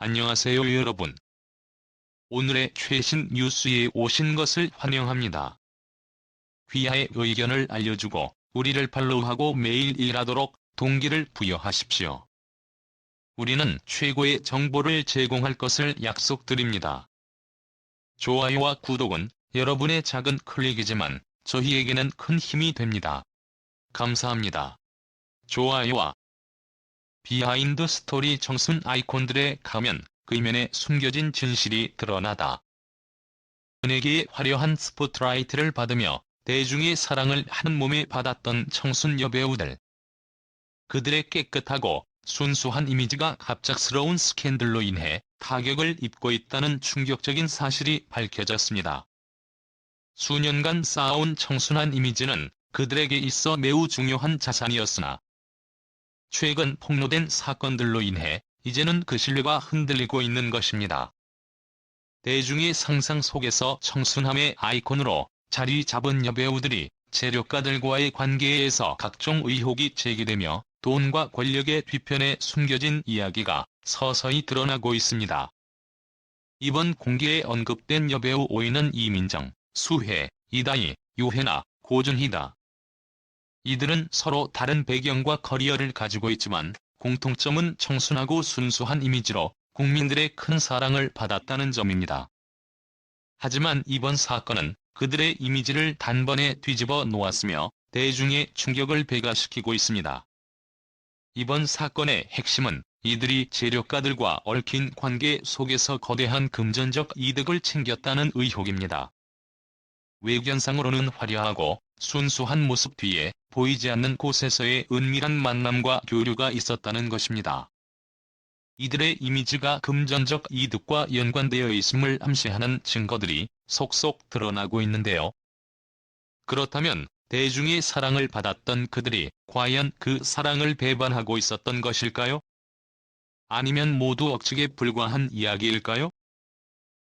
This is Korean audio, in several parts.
안녕하세요 여러분. 오늘의 최신 뉴스에 오신 것을 환영합니다. 귀하의 의견을 알려주고 우리를 팔로우하고 매일 일하도록 동기를 부여하십시오. 우리는 최고의 정보를 제공할 것을 약속드립니다. 좋아요와 구독은 여러분의 작은 클릭이지만 저희에게는 큰 힘이 됩니다. 감사합니다. 좋아요와 비하인드 스토리 청순 아이콘들의 가면, 그면에 숨겨진 진실이 드러나다. 은혜계의 화려한 스포트라이트를 받으며 대중의 사랑을 한 몸에 받았던 청순 여배우들. 그들의 깨끗하고 순수한 이미지가 갑작스러운 스캔들로 인해 타격을 입고 있다는 충격적인 사실이 밝혀졌습니다. 수년간 쌓아온 청순한 이미지는 그들에게 있어 매우 중요한 자산이었으나 최근 폭로된 사건들로 인해 이제는 그 신뢰가 흔들리고 있는 것입니다. 대중의 상상 속에서 청순함의 아이콘으로 자리 잡은 여배우들이 재력가들과의 관계에서 각종 의혹이 제기되며 돈과 권력의 뒤편에 숨겨진 이야기가 서서히 드러나고 있습니다. 이번 공개에 언급된 여배우 5인은 이민정, 수혜, 이다희, 유혜나, 고준희다. 이들은 서로 다른 배경과 커리어를 가지고 있지만 공통점은 청순하고 순수한 이미지로 국민들의 큰 사랑을 받았다는 점입니다. 하지만 이번 사건은 그들의 이미지를 단번에 뒤집어 놓았으며 대중의 충격을 배가시키고 있습니다. 이번 사건의 핵심은 이들이 재력가들과 얽힌 관계 속에서 거대한 금전적 이득을 챙겼다는 의혹입니다. 외견상으로는 화려하고 순수한 모습 뒤에 보이지 않는 곳에서의 은밀한 만남과 교류가 있었다는 것입니다. 이들의 이미지가 금전적 이득과 연관되어 있음을 암시하는 증거들이 속속 드러나고 있는데요. 그렇다면 대중의 사랑을 받았던 그들이 과연 그 사랑을 배반하고 있었던 것일까요? 아니면 모두 억측에 불과한 이야기일까요?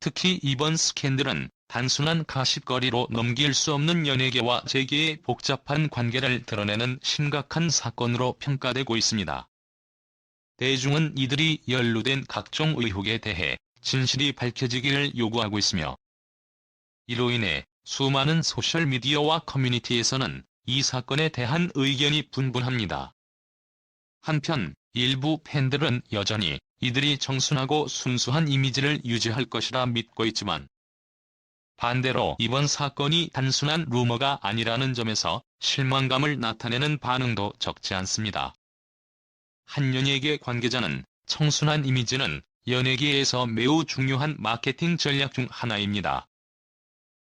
특히 이번 스캔들은 단순한 가십거리로 넘길 수 없는 연예계와 재계의 복잡한 관계를 드러내는 심각한 사건으로 평가되고 있습니다. 대중은 이들이 연루된 각종 의혹에 대해 진실이 밝혀지기를 요구하고 있으며 이로 인해 수많은 소셜미디어와 커뮤니티에서는 이 사건에 대한 의견이 분분합니다. 한편 일부 팬들은 여전히 이들이 청순하고 순수한 이미지를 유지할 것이라 믿고 있지만 반대로 이번 사건이 단순한 루머가 아니라는 점에서 실망감을 나타내는 반응도 적지 않습니다. 한 연예계 관계자는 청순한 이미지는 연예계에서 매우 중요한 마케팅 전략 중 하나입니다.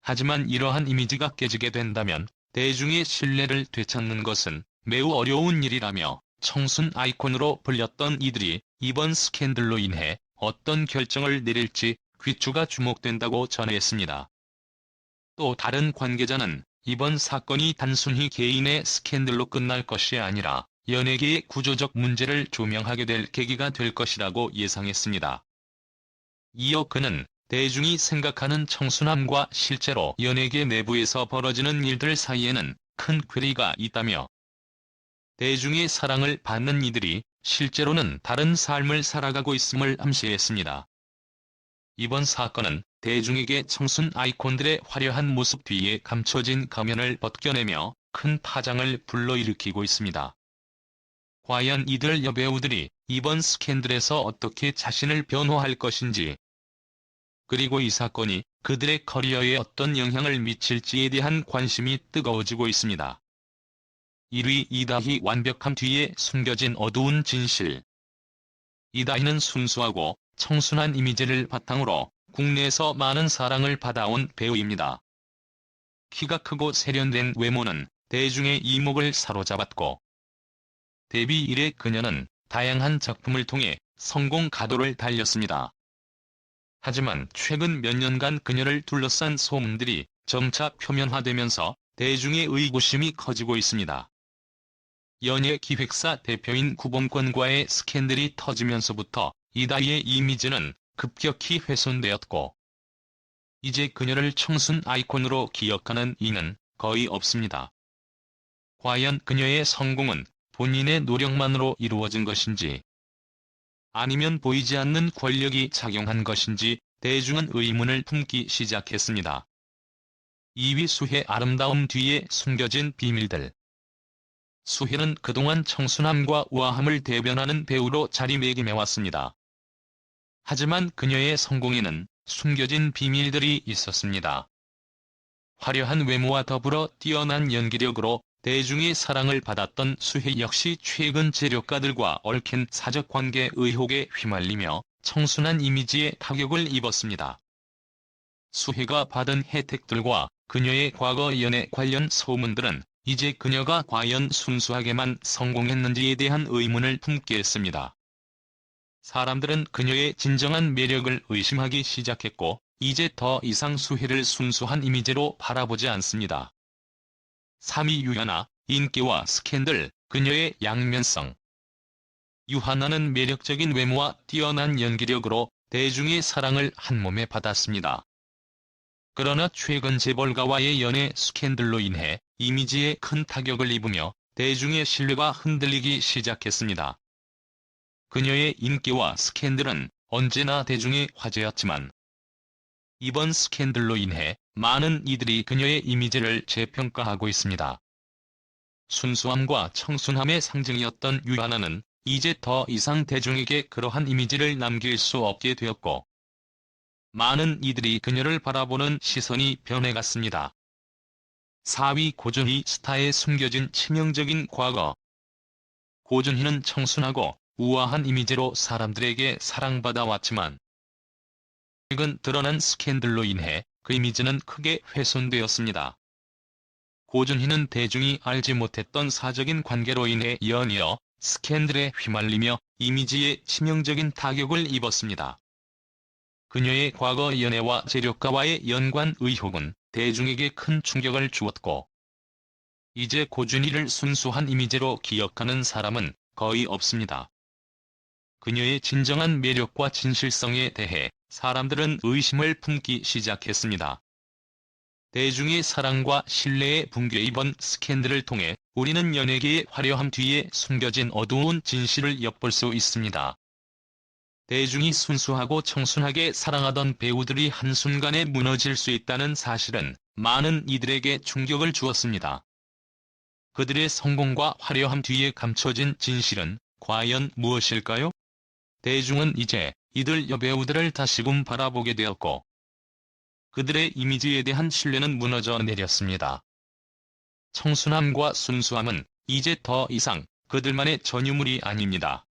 하지만 이러한 이미지가 깨지게 된다면 대중의 신뢰를 되찾는 것은 매우 어려운 일이라며 청순 아이콘으로 불렸던 이들이 이번 스캔들로 인해 어떤 결정을 내릴지 귀추가 주목된다고 전했습니다. 또 다른 관계자는 이번 사건이 단순히 개인의 스캔들로 끝날 것이 아니라 연예계의 구조적 문제를 조명하게 될 계기가 될 것이라고 예상했습니다. 이어 그는 대중이 생각하는 청순함과 실제로 연예계 내부에서 벌어지는 일들 사이에는 큰 괴리가 있다며 대중의 사랑을 받는 이들이 실제로는 다른 삶을 살아가고 있음을 암시했습니다. 이번 사건은 대중에게 청순 아이콘들의 화려한 모습 뒤에 감춰진 가면을 벗겨내며 큰 파장을 불러일으키고 있습니다. 과연 이들 여배우들이 이번 스캔들에서 어떻게 자신을 변호할 것인지 그리고 이 사건이 그들의 커리어에 어떤 영향을 미칠지에 대한 관심이 뜨거워지고 있습니다. 1위 이다희 완벽함 뒤에 숨겨진 어두운 진실 이다희는 순수하고 청순한 이미지를 바탕으로 국내에서 많은 사랑을 받아온 배우입니다. 키가 크고 세련된 외모는 대중의 이목을 사로잡았고 데뷔 이래 그녀는 다양한 작품을 통해 성공 가도를 달렸습니다. 하지만 최근 몇 년간 그녀를 둘러싼 소문들이 점차 표면화되면서 대중의 의구심이 커지고 있습니다. 연예 기획사 대표인 구범권과의 스캔들이 터지면서부터 이다희의 이미지는 급격히 훼손되었고 이제 그녀를 청순 아이콘으로 기억하는 이는 거의 없습니다. 과연 그녀의 성공은 본인의 노력만으로 이루어진 것인지 아니면 보이지 않는 권력이 작용한 것인지 대중은 의문을 품기 시작했습니다. 2위 수혜 아름다움 뒤에 숨겨진 비밀들 수혜는 그동안 청순함과 우아함을 대변하는 배우로 자리매김해왔습니다. 하지만 그녀의 성공에는 숨겨진 비밀들이 있었습니다. 화려한 외모와 더불어 뛰어난 연기력으로 대중의 사랑을 받았던 수혜 역시 최근 재력가들과 얽힌 사적관계 의혹에 휘말리며 청순한 이미지에 타격을 입었습니다. 수혜가 받은 혜택들과 그녀의 과거 연애 관련 소문들은 이제 그녀가 과연 순수하게만 성공했는지에 대한 의문을 품게 했습니다. 사람들은 그녀의 진정한 매력을 의심하기 시작했고, 이제 더 이상 수혜를 순수한 이미지로 바라보지 않습니다. 3위 유하나, 인기와 스캔들, 그녀의 양면성. 유하나는 매력적인 외모와 뛰어난 연기력으로 대중의 사랑을 한몸에 받았습니다. 그러나 최근 재벌가와의 연애 스캔들로 인해 이미지에 큰 타격을 입으며 대중의 신뢰가 흔들리기 시작했습니다. 그녀의 인기와 스캔들은 언제나 대중의 화제였지만 이번 스캔들로 인해 많은 이들이 그녀의 이미지를 재평가하고 있습니다. 순수함과 청순함의 상징이었던 유하나는 이제 더 이상 대중에게 그러한 이미지를 남길 수 없게 되었고 많은 이들이 그녀를 바라보는 시선이 변해갔습니다. 4위 고준희 스타의 숨겨진 치명적인 과거 고준희는 청순하고 우아한 이미지로 사람들에게 사랑받아 왔지만 최근 드러난 스캔들로 인해 그 이미지는 크게 훼손되었습니다. 고준희는 대중이 알지 못했던 사적인 관계로 인해 연이어 스캔들에 휘말리며 이미지에 치명적인 타격을 입었습니다. 그녀의 과거 연애와 재력가와의 연관 의혹은 대중에게 큰 충격을 주었고 이제 고준희를 순수한 이미지로 기억하는 사람은 거의 없습니다. 그녀의 진정한 매력과 진실성에 대해 사람들은 의심을 품기 시작했습니다. 대중의 사랑과 신뢰의 붕괴 이번 스캔들을 통해 우리는 연예계의 화려함 뒤에 숨겨진 어두운 진실을 엿볼 수 있습니다. 대중이 순수하고 청순하게 사랑하던 배우들이 한순간에 무너질 수 있다는 사실은 많은 이들에게 충격을 주었습니다. 그들의 성공과 화려함 뒤에 감춰진 진실은 과연 무엇일까요? 대중은 이제 이들 여배우들을 다시금 바라보게 되었고 그들의 이미지에 대한 신뢰는 무너져 내렸습니다. 청순함과 순수함은 이제 더 이상 그들만의 전유물이 아닙니다.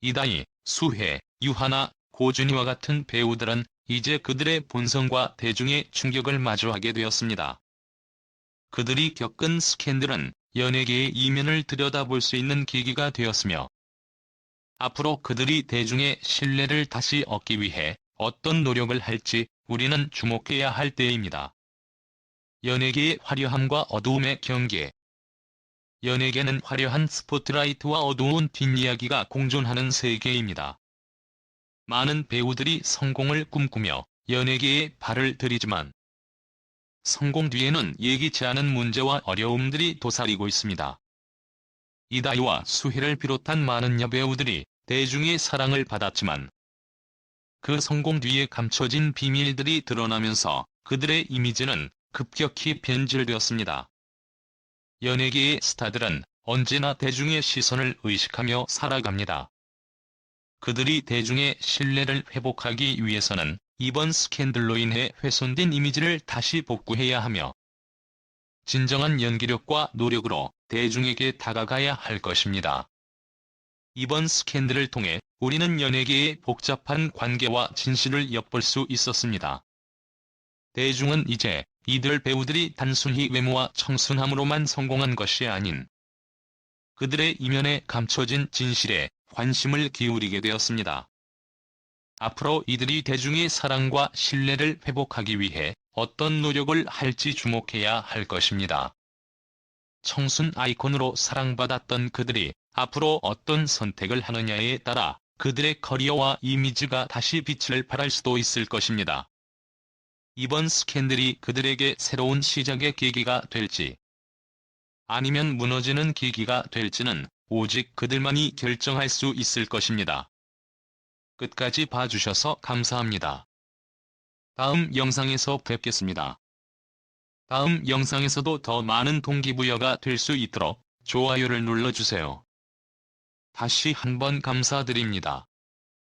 이다희, 수혜, 유하나, 고준희와 같은 배우들은 이제 그들의 본성과 대중의 충격을 마주하게 되었습니다. 그들이 겪은 스캔들은 연예계의 이면을 들여다볼 수 있는 계기가 되었으며 앞으로 그들이 대중의 신뢰를 다시 얻기 위해 어떤 노력을 할지 우리는 주목해야 할 때입니다. 연예계의 화려함과 어두움의 경계 연예계는 화려한 스포트라이트와 어두운 뒷이야기가 공존하는 세계입니다. 많은 배우들이 성공을 꿈꾸며 연예계에 발을 들이지만 성공 뒤에는 예기치 않은 문제와 어려움들이 도사리고 있습니다. 이다희와 수혜를 비롯한 많은 여배우들이 대중의 사랑을 받았지만 그 성공 뒤에 감춰진 비밀들이 드러나면서 그들의 이미지는 급격히 변질되었습니다. 연예계의 스타들은 언제나 대중의 시선을 의식하며 살아갑니다. 그들이 대중의 신뢰를 회복하기 위해서는 이번 스캔들로 인해 훼손된 이미지를 다시 복구해야 하며 진정한 연기력과 노력으로 대중에게 다가가야 할 것입니다. 이번 스캔들을 통해 우리는 연예계의 복잡한 관계와 진실을 엿볼 수 있었습니다. 대중은 이제 이들 배우들이 단순히 외모와 청순함으로만 성공한 것이 아닌 그들의 이면에 감춰진 진실에 관심을 기울이게 되었습니다. 앞으로 이들이 대중의 사랑과 신뢰를 회복하기 위해 어떤 노력을 할지 주목해야 할 것입니다. 청순 아이콘으로 사랑받았던 그들이 앞으로 어떤 선택을 하느냐에 따라 그들의 커리어와 이미지가 다시 빛을 발할 수도 있을 것입니다. 이번 스캔들이 그들에게 새로운 시작의 계기가 될지 아니면 무너지는 계기가 될지는 오직 그들만이 결정할 수 있을 것입니다. 끝까지 봐주셔서 감사합니다. 다음 영상에서 뵙겠습니다. 다음 영상에서도 더 많은 동기부여가 될 수 있도록 좋아요를 눌러주세요. 다시 한번 감사드립니다.